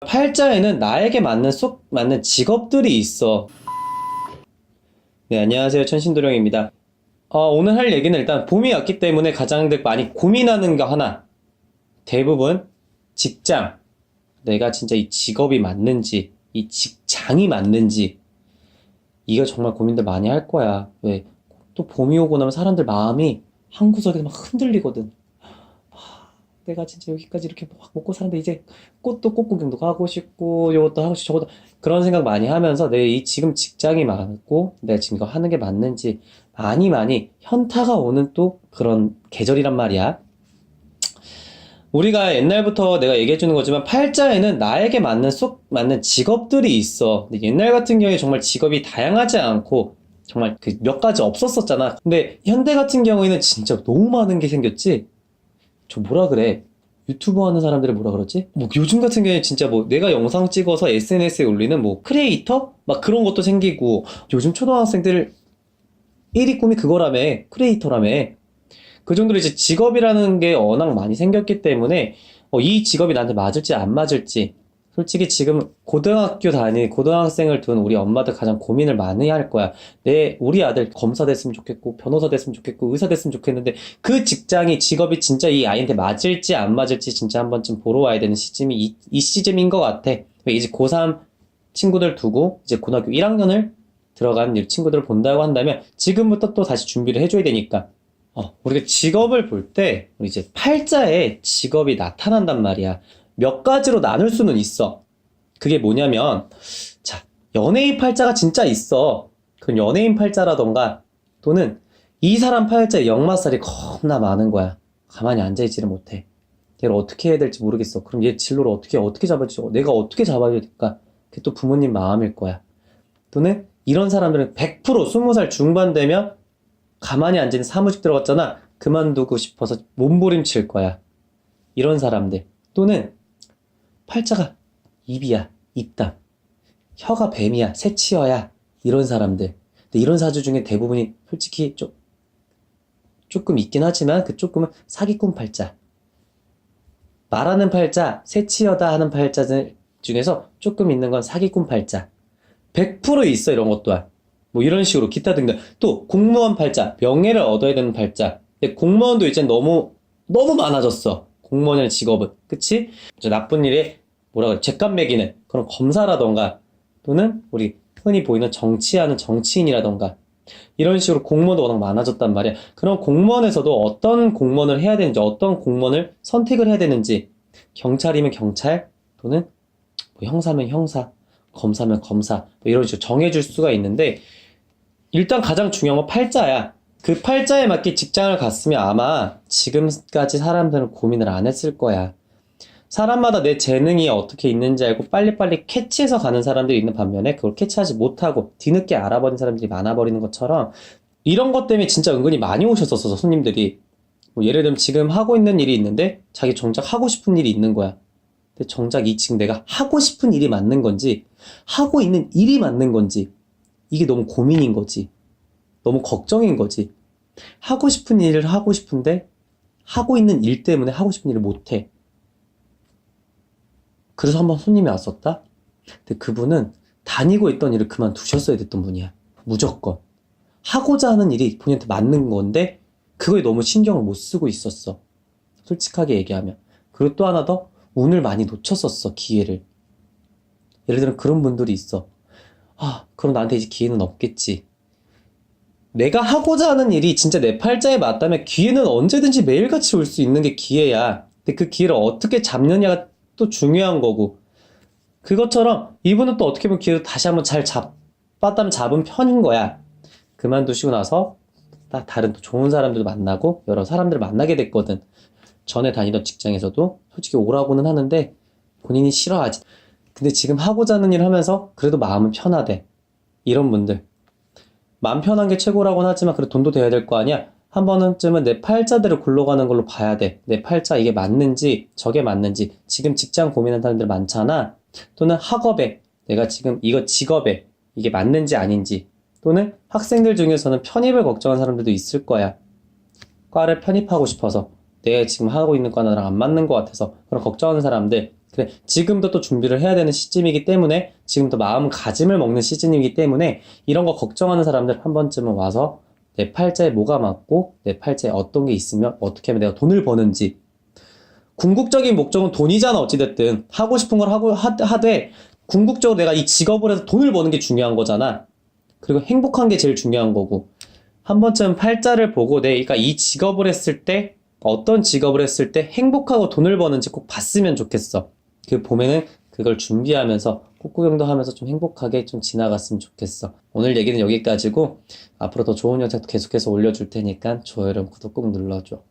팔자에는 나에게 맞는 쏙 맞는 직업들이 있어. 네, 안녕하세요. 천신도령입니다. 어, 오늘 할 얘기는 일단 봄이 왔기 때문에 가장들 많이 고민하는 거 하나. 대부분 직장. 내가 진짜 이 직업이 맞는지, 이 직장이 맞는지. 이거 정말 고민들 많이 할 거야. 왜? 또 봄이 오고 나면 사람들 마음이 한 구석에 막 흔들리거든. 아, 내가 진짜 여기까지 이렇게 막 먹고 사는데 이제 꽃도 꽃 구경도 가고 싶고 이것도 하고 싶고 저것도 그런 생각 많이 하면서 내 이 지금 직장이 맞고 내가 지금 이거 하는 게 맞는지 많이 많이 현타가 오는 또 그런 계절이란 말이야. 우리가 옛날부터 내가 얘기해 주는 거지만 팔자에는 나에게 맞는 쏙 맞는 직업들이 있어. 옛날 같은 경우에 정말 직업이 다양하지 않고 정말 그 몇 가지 없었었잖아. 근데 현대 같은 경우에는 진짜 너무 많은 게 생겼지. 저 뭐라 그래? 유튜버 하는 사람들을 뭐라 그러지? 뭐 요즘 같은 경우에 진짜 뭐 내가 영상 찍어서 SNS에 올리는 뭐 크리에이터? 막 그런 것도 생기고 요즘 초등학생들 1위 꿈이 그거라며 크리에이터라며 그 정도로 이제 직업이라는 게 워낙 많이 생겼기 때문에 어, 이 직업이 나한테 맞을지 안 맞을지 솔직히 지금 고등학교 다니 고등학생을 둔 우리 엄마들 가장 고민을 많이 할 거야. 내 우리 아들 검사 됐으면 좋겠고 변호사 됐으면 좋겠고 의사 됐으면 좋겠는데 그 직장이 직업이 진짜 이 아이한테 맞을지 안 맞을지 진짜 한 번쯤 보러 와야 되는 시점이 이, 이 시점인 것 같아. 왜 이제 고3 친구들 두고 이제 고등학교 1학년을 들어간 이 친구들을 본다고 한다면 지금부터 또 다시 준비를 해줘야 되니까 어, 우리가 직업을 볼 때, 이제 팔자에 직업이 나타난단 말이야. 몇 가지로 나눌 수는 있어. 그게 뭐냐면, 자, 연예인 팔자가 진짜 있어. 그럼 연예인 팔자라던가, 또는 이 사람 팔자에 역마살이 겁나 많은 거야. 가만히 앉아있지를 못해. 얘를 어떻게 해야 될지 모르겠어. 그럼 얘 진로를 어떻게, 어떻게 잡아야지, 내가 어떻게 잡아야 될까? 그게 또 부모님 마음일 거야. 또는 이런 사람들은 100% 20살 중반 되면 가만히 앉아있는 사무직 들어갔잖아. 그만두고 싶어서 몸부림칠 거야. 이런 사람들. 또는 팔자가 입이야, 입담. 혀가 뱀이야, 새치어야. 이런 사람들. 근데 이런 사주 중에 대부분이 솔직히 좀, 조금 있긴 하지만 그 조금은 사기꾼 팔자. 말하는 팔자, 새치어다 하는 팔자들 중에서 조금 있는 건 사기꾼 팔자. 100% 있어, 이런 것도. 뭐 이런 식으로 기타 등등 또 공무원 팔자 명예를 얻어야 되는 팔자 근데 공무원도 이제 너무 너무 많아졌어 공무원이라는 직업은 그치? 나쁜 일에 뭐라 그래 죄값 매기는 그런 검사라던가 또는 우리 흔히 보이는 정치하는 정치인이라던가 이런 식으로 공무원도 워낙 많아졌단 말이야 그럼 공무원에서도 어떤 공무원을 해야 되는지 어떤 공무원을 선택을 해야 되는지 경찰이면 경찰 또는 뭐 형사면 형사 검사면 검사 뭐 이런 식으로 정해줄 수가 있는데 일단 가장 중요한 건 팔자야. 그 팔자에 맞게 직장을 갔으면 아마 지금까지 사람들은 고민을 안 했을 거야. 사람마다 내 재능이 어떻게 있는지 알고 빨리빨리 캐치해서 가는 사람들이 있는 반면에 그걸 캐치하지 못하고 뒤늦게 알아버린 사람들이 많아버리는 것처럼 이런 것 때문에 진짜 은근히 많이 오셨었어, 손님들이. 뭐 예를 들면 지금 하고 있는 일이 있는데 자기 정작 하고 싶은 일이 있는 거야. 근데 정작 이 지금 내가 하고 싶은 일이 맞는 건지 하고 있는 일이 맞는 건지 이게 너무 고민인 거지. 너무 걱정인 거지. 하고 싶은 일을 하고 싶은데 하고 있는 일 때문에 하고 싶은 일을 못 해. 그래서 한번 손님이 왔었다? 근데 그분은 다니고 있던 일을 그만두셨어야 됐던 분이야. 무조건. 하고자 하는 일이 본인한테 맞는 건데 그거에 너무 신경을 못 쓰고 있었어. 솔직하게 얘기하면. 그리고 또 하나 더 운을 많이 놓쳤었어, 기회를. 예를 들면 그런 분들이 있어. 아, 그럼 나한테 이제 기회는 없겠지. 내가 하고자 하는 일이 진짜 내 팔자에 맞다면 기회는 언제든지 매일같이 올 수 있는 게 기회야. 근데 그 기회를 어떻게 잡느냐가 또 중요한 거고. 그것처럼 이분은 또 어떻게 보면 기회를 다시 한번 잘 잡았다면 잡은 편인 거야. 그만두시고 나서 다- 다른 또 좋은 사람들도 만나고 여러 사람들을 만나게 됐거든. 전에 다니던 직장에서도 솔직히 오라고는 하는데 본인이 싫어하지. 근데 지금 하고자 하는 일 하면서 그래도 마음은 편하대. 이런 분들. 마음 편한 게 최고라고는 하지만 그래도 돈도 돼야 될 거 아니야? 한 번쯤은 내 팔자대로 굴러가는 걸로 봐야 돼. 내 팔자 이게 맞는지 저게 맞는지 지금 직장 고민하는 사람들 많잖아. 또는 학업에 내가 지금 이거 직업에 이게 맞는지 아닌지 또는 학생들 중에서는 편입을 걱정하는 사람들도 있을 거야. 과를 편입하고 싶어서 내가 지금 하고 있는 과랑 안 맞는 것 같아서 그런 걱정하는 사람들 그래, 지금도 또 준비를 해야 되는 시점이기 때문에, 지금도 마음가짐을 먹는 시즌이기 때문에, 이런 거 걱정하는 사람들 한 번쯤은 와서, 내 팔자에 뭐가 맞고, 내 팔자에 어떤 게 있으면, 어떻게 하면 내가 돈을 버는지. 궁극적인 목적은 돈이잖아, 어찌됐든. 하고 싶은 걸 하고, 하, 하되, 궁극적으로 내가 이 직업을 해서 돈을 버는 게 중요한 거잖아. 그리고 행복한 게 제일 중요한 거고. 한 번쯤 팔자를 보고 내가 이 직업을 했을 때 어떤 직업을 했을 때 행복하고 돈을 버는지 꼭 봤으면 좋겠어. 그 봄에는 그걸 준비하면서 꽃구경도 하면서 좀 행복하게 좀 지나갔으면 좋겠어. 오늘 얘기는 여기까지고 앞으로 더 좋은 영상 계속해서 올려줄 테니까 좋아요랑 구독 꼭 눌러줘.